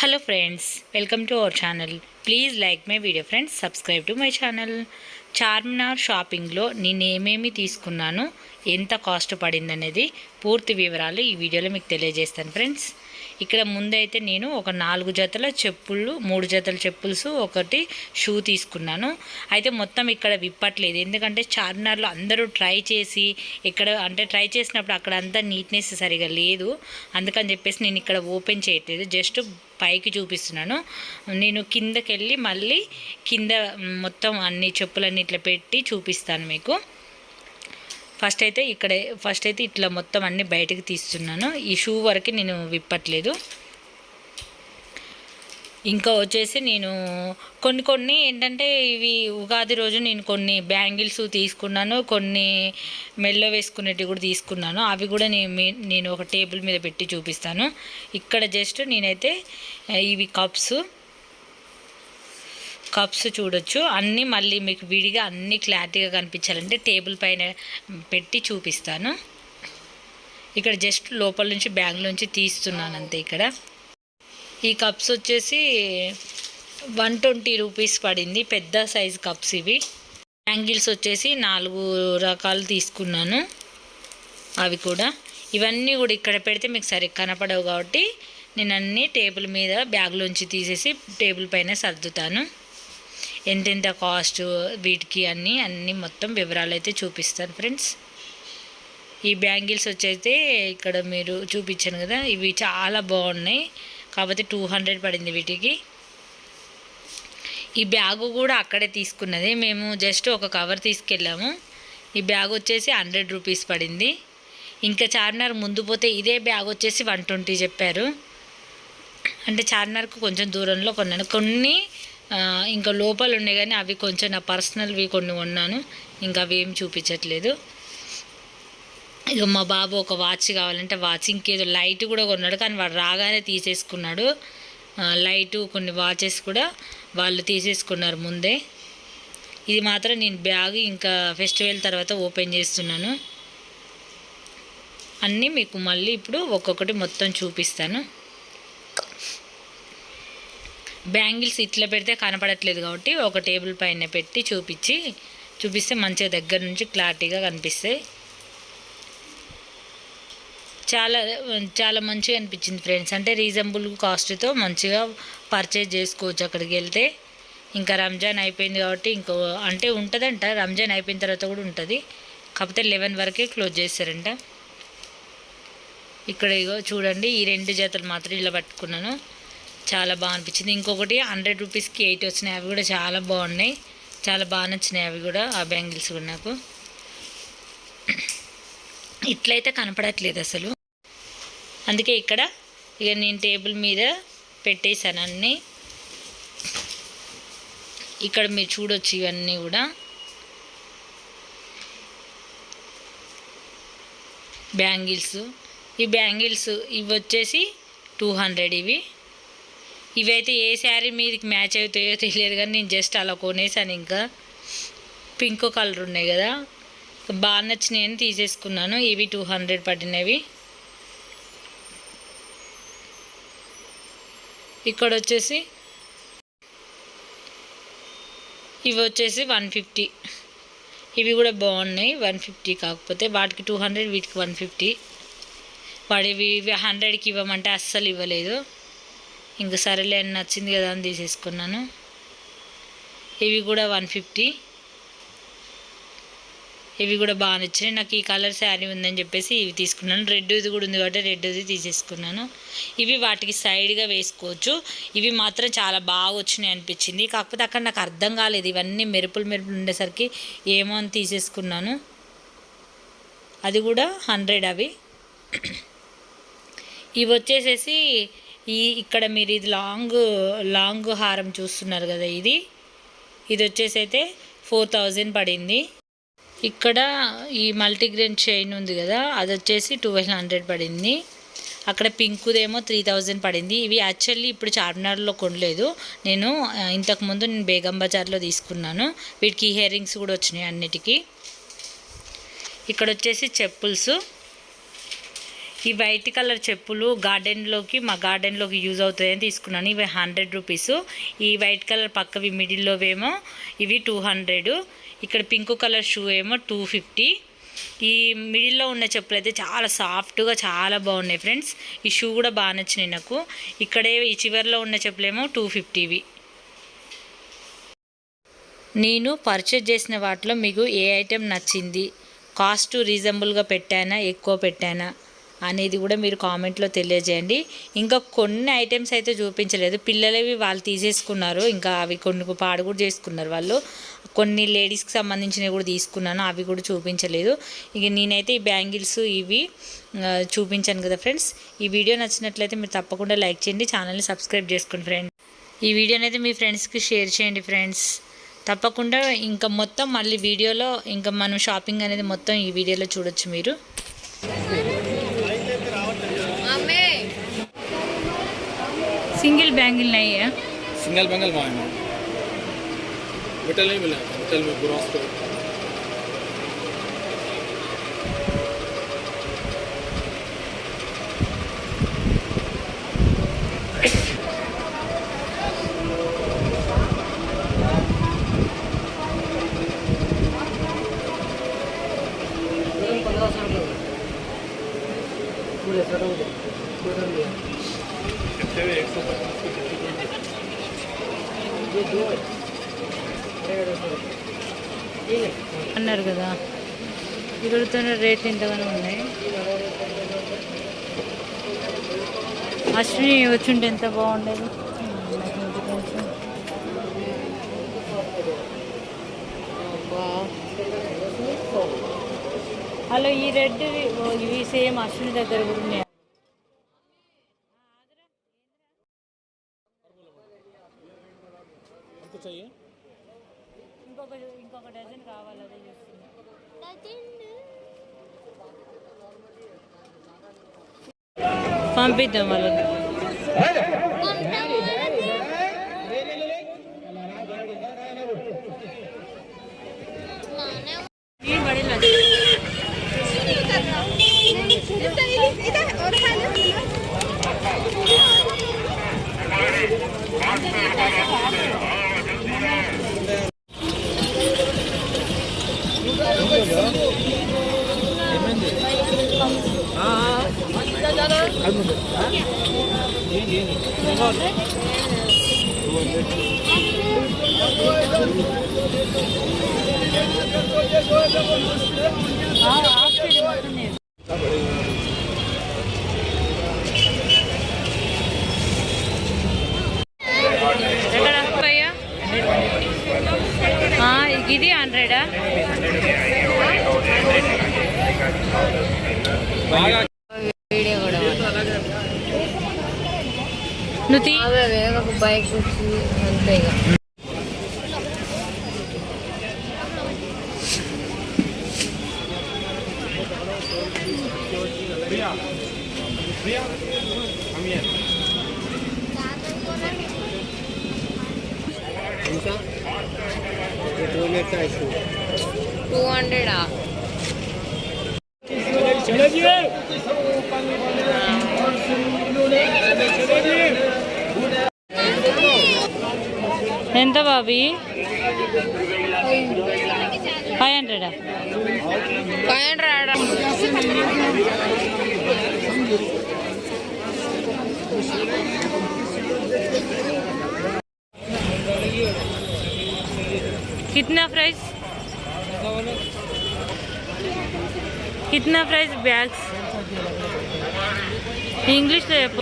Hello friends welcome to our channel please like my video friends subscribe to my channel Charminar షాపింగ్లో నేను ఏమేమి తీసుకున్నాను ఎంత cost పడింది అనేది పూర్తి వివరాలు ఈ వీడియోలో మీకు తెలియజేస్తాను ఫ్రెండ్స్ ఇక్కడ ముందైతే నేను ఒక నాలుగు జతల చెప్పులు మూడు జతల చెప్పుల్స్ ఒకటి షూ తీసుకున్నాను. అయితే మొత్తం ఇక్కడ విప్పట్లేదు. ఎందుకంటే చార్మినార్లో అందరూ ట్రై చేసి ఇక్కడ అంటే ట్రై చేసినప్పుడు అక్కడ అంతా నీట్నెస్ సరిగా లేదు. అందుకని చెప్పేసి నేను ఇక్కడ ఓపెన్ చేయట్లేదు. జస్ట్ పైకి చూపిస్తున్నాను. నేను కిందకి వెళ్ళి మళ్ళీ కింద మొత్తం అన్ని చెప్పులన్నీ ఇట్లా పెట్టి చూపిస్తాను మీకు. ఫస్ట్ అయితే ఇక్కడ ఫస్ట్ అయితే ఇట్లా మొత్తం అన్ని బయటకు తీస్తున్నాను. ఈ షూ వరకు నేను విప్పట్లేదు. ఇంకా వచ్చేసి నేను కొన్ని కొన్ని ఏంటంటే ఇవి ఉగాది రోజు నేను కొన్ని బ్యాంగిల్స్ తీసుకున్నాను కొన్ని మెల్లో వేసుకునేటివి కూడా తీసుకున్నాను. అవి కూడా నేను నేను ఒక టేబుల్ మీద పెట్టి చూపిస్తాను. ఇక్కడ జస్ట్ నేనైతే ఇవి కప్స్. కప్స్ చూడొచ్చు. అన్నీ మళ్ళీ మీకు విడిగా అన్నీ క్లారిటీగా కనిపించాలంటే టేబుల్ పైన పెట్టి చూపిస్తాను. ఇక్కడ జస్ట్ లోపల నుంచి బ్యాగ్ నుంచి తీస్తున్నాను అంతే ఇక్కడ. ఈ కప్స్ వచ్చేసి వన్ ట్వంటీ రూపీస్ పడింది. పెద్ద సైజ్ కప్స్ ఇవి. యాంగిల్స్ వచ్చేసి నాలుగు రకాలు తీసుకున్నాను. అవి కూడా. ఇవన్నీ కూడా ఇక్కడ పెడితే మీకు సరిగ్గా కనపడవు కాబట్టి నేను అన్నీ టేబుల్ మీద బ్యాగ్లోంచి తీసేసి టేబుల్ పైన సర్దుతాను. ఎంతెంత కాస్ట్ వీటికి అన్నీ అన్నీ మొత్తం వివరాలు అయితే చూపిస్తాను ఫ్రెండ్స్. ఈ బ్యాంగిల్స్ వచ్చైతే ఇక్కడ మీరు చూపించాను కదా ఇవి చాలా బాగున్నాయి. కాకపోతే టూ హండ్రెడ్ పడింది వీటికి. ఈ బ్యాగు కూడా అక్కడే తీసుకున్నది. మేము జస్ట్ ఒక కవర్ తీసుకెళ్ళాము. ఈ బ్యాగ్ వచ్చేసి హండ్రెడ్ రూపీస్ పడింది. ఇంకా చార్మినార్ ముందు పోతే ఇదే బ్యాగ్ వచ్చేసి వన్ ట్వంటీ చెప్పారు. అంటే చార్మినార్కు కొంచెం దూరంలో కొన్నాను. కొన్ని ఇంకా లోపల ఉన్నాయి కానీ అవి కొంచెం నా పర్సనల్వి కొన్ని ఉన్నాను ఇంకా అవి ఏం చూపించట్లేదు. ఇక మా బాబు ఒక వాచ్ కావాలంటే వాచ్. ఇంకేదో లైట్ కూడా కొన్నాడు కానీ వాడు రాగానే తీసేసుకున్నాడు. లైటు కొన్ని వాచెస్ కూడా వాళ్ళు తీసేసుకున్నారు ముందే. ఇది మాత్రం నేను బ్యాగ్ ఇంకా ఫెస్టివల్ తర్వాత ఓపెన్ చేస్తున్నాను. అన్నీ మీకు మళ్ళీ ఇప్పుడు ఒక్కొక్కటి మొత్తం చూపిస్తాను. బ్యాంగిల్స్ ఇట్లా పెడితే కనపడట్లేదు కాబట్టి ఒక టేబుల్ పైన పెట్టి చూపించి చూపిస్తే మంచిగా దగ్గర నుంచి క్లారిటీగా కనిపిస్తాయి చాలా చాలా మంచిగా అనిపించింది ఫ్రెండ్స్. అంటే రీజనబుల్ కాస్ట్తో మంచిగా పర్చేజ్ చేసుకోవచ్చు అక్కడికి వెళ్తే. ఇంకా రంజాన్ అయిపోయింది కాబట్టి ఇంకో అంటే ఉంటుందంట. రంజాన్ అయిపోయిన తర్వాత కూడా ఉంటుంది. కాకపోతే లెవెన్ వరకే క్లోజ్ చేస్తారంట. ఇక్కడ ఇగో చూడండి ఈ రెండు జతలు మాత్రం ఇలా పట్టుకున్నాను. చాలా బాగా అనిపించింది. ఇంకొకటి హండ్రెడ్ రూపీస్కి ఎయిట్ వచ్చినాయి. అవి కూడా చాలా బాగున్నాయి. చాలా బాగా నచ్చినాయి అవి కూడా ఆ బ్యాంగిల్స్ కూడా నాకు. ఇట్లయితే కనపడట్లేదు అసలు. అందుకే ఇక్కడ ఇక నేను టేబుల్ మీద పెట్టేశాను అన్నీ. ఇక్కడ మీరు చూడొచ్చు ఇవన్నీ కూడా. బ్యాంగిల్స్. ఈ బ్యాంగిల్స్ ఇవి వచ్చేసి టూ హండ్రెడ్ ఇవి. ఇవైతే ఏ శారీ మీదకి మ్యాచ్ అవుతాయో తెలియదు కానీ నేను జస్ట్ అలా కొనేసాను ఇంకా. పింక్ కలర్ ఉన్నాయి కదా. బాగా నచ్చినాయని తీసేసుకున్నాను. ఇవి టూ హండ్రెడ్ పడినవి. ఇక్కడ వచ్చేసి ఇవి వచ్చేసి వన్ ఫిఫ్టీ. ఇవి కూడా బాగున్నాయి వన్ ఫిఫ్టీ కాకపోతే వాటికి టూ హండ్రెడ్ వీటికి వన్ ఫిఫ్టీ. వాడివి ఇవి హండ్రెడ్కి ఇవ్వమంటే అస్సలు ఇవ్వలేదు. ఇంక సరేలే అని నచ్చింది కదా అని తీసేసుకున్నాను. ఇవి కూడా వన్ ఫిఫ్టీ. ఇవి కూడా బాగా నచ్చినాయి. నాకు ఈ కలర్ శారీ ఉందని చెప్పేసి ఇవి తీసుకున్నాను. రెడ్ ఇది కూడా ఉంది కాబట్టి రెడ్ ఇది తీసేసుకున్నాను. ఇవి వాటికి సైడ్గా వేసుకోవచ్చు. ఇవి మాత్రం చాలా బాగా వచ్చినాయి అనిపించింది. కాకపోతే అక్కడ నాకు అర్థం కాలేదు. ఇవన్నీ మెరుపులు మెరుపులు ఉండేసరికి ఏమో అని తీసేసుకున్నాను. అది కూడా హండ్రెడ్ అవి. ఇవి వచ్చేసేసి ఈ ఇక్కడ మీరు ఇది లాంగ్ లాంగ్ హారం చూస్తున్నారు కదా ఇది. ఇది వచ్చేసి అయితే ఫోర్ థౌజండ్ పడింది. ఇక్కడ ఈ మల్టీగ్రెయిన్ చైన్ ఉంది కదా అది వచ్చేసి ట్వెల్వ్ హండ్రెడ్ పడింది. అక్కడ పింకుదేమో త్రీ థౌజండ్ పడింది. ఇవి యాక్చువల్లీ ఇప్పుడు చార్మినార్లో కొనలేదు. నేను ఇంతకుముందు నేను బేగం బజార్లో తీసుకున్నాను. వీటికి ఇయర్ రింగ్స్ కూడా వచ్చినాయి అన్నిటికీ. ఇక్కడ వచ్చేసి చెప్పుల్స్. ఈ వైట్ కలర్ చెప్పులు గార్డెన్లోకి మా గార్డెన్లోకి యూజ్ అవుతాయని తీసుకున్నాను. ఇవి హండ్రెడ్ రూపీస్. ఈ వైట్ కలర్ పక్కవి మిడిల్లోవేమో ఇవి టూ హండ్రెడ్. ఇక్కడ పింక్ కలర్ షూ ఏమో టూ ఫిఫ్టీ. ఈ మిడిల్లో ఉన్న చెప్పులు అయితే చాలా సాఫ్ట్గా చాలా బాగున్నాయి ఫ్రెండ్స్. ఈ షూ కూడా బాగా నచ్చినాయి నాకు. ఇక్కడే ఈ చివరిలో ఉన్న చెప్పులేమో టూ ఫిఫ్టీవి. నేను పర్చేజ్ చేసిన వాటిలో మీకు ఏ ఐటెం నచ్చింది? కాస్ట్ రీజనబుల్గా పెట్టానా? ఎక్కువ పెట్టానా? అనేది కూడా మీరు కామెంట్లో తెలియజేయండి. ఇంకా కొన్ని ఐటమ్స్ అయితే చూపించలేదు. పిల్లలవి వాళ్ళు తీసేసుకున్నారు. ఇంకా అవి కొన్ని పాడు కూడా చేసుకున్నారు వాళ్ళు. కొన్ని లేడీస్కి సంబంధించినవి కూడా తీసుకున్నాను. అవి కూడా చూపించలేదు. ఇక నేనైతే ఈ బ్యాంగిల్స్ ఇవి చూపించాను కదా ఫ్రెండ్స్. ఈ వీడియో నచ్చినట్లయితే మీరు తప్పకుండా లైక్ చేయండి. ఛానల్ని సబ్స్క్రైబ్ చేసుకోండి ఫ్రెండ్స్. ఈ వీడియోని అయితే మీ ఫ్రెండ్స్కి షేర్ చేయండి ఫ్రెండ్స్. తప్పకుండా ఇంకా మొత్తం మళ్ళీ వీడియోలో ఇంకా మనం షాపింగ్ అనేది మొత్తం ఈ వీడియోలో చూడొచ్చు మీరు. सिंगल बैंगल नहीं है। सिंगल बैंगल वहाँ है। मेटल नहीं मिला मेटल में ब्रॉस को पंद्रह सौ रुपये। అన్నారు కదా. ఇరుగుతున్న రేట్లు ఇంతగానో ఉన్నాయి. అశ్విని వచ్చుంటే ఎంత బాగుండేది? హలో ఈ రెడ్ ఇవి సేమ్ అశ్విని దగ్గర కూడా ఉన్నాయి. వస్తాయి? ఇంకొక ఇంకొక డజన్ కావాలి పంపిద్దాం వాళ్ళకి ఇది హండ్రెడా బాగా వీడియో కూడా నువ్వు తీ అవే బైక్ వచ్చి అంతే ఇక. టూ హండ్రెడా ఎంత బాబీ ఫైవ్ హండ్రెడా ఫైవ్ హండ్రెడ్ कितना प्राइस कितना प्राइस बैग्स ఇంగ్లీష్లో చెప్పు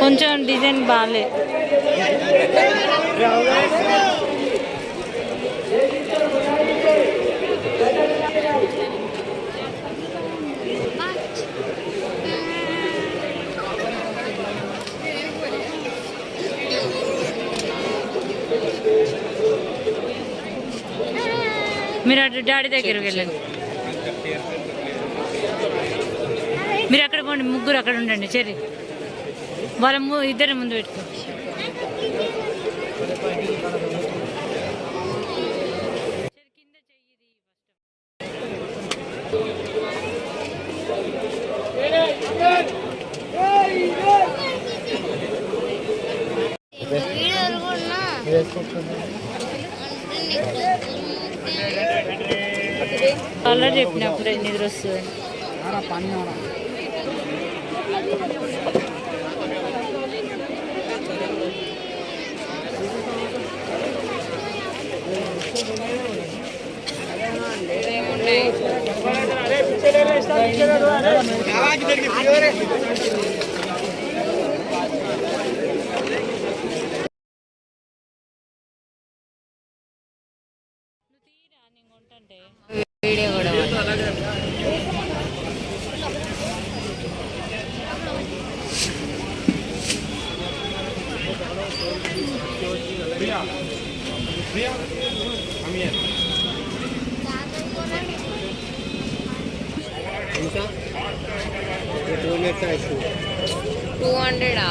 కొంచెం డిజైన్ బాగాలేదు మీరు అటు డాడీ దగ్గరికి వెళ్ళండి. మీరు అక్కడ పోండి ముగ్గురు అక్కడ ఉండండి చెరి వాళ్ళ ము ఇద్దరి ముందు పెట్టుకో. చెప్పినప్పుడు నిద్ర వస్తుంది? వీడియో కూడా టూ హండ్రెడా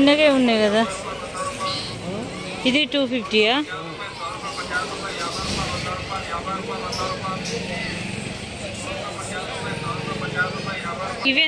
చిన్నగా ఉన్నాయి కదా. ఇది టూ ఫిఫ్టీయా ఇవి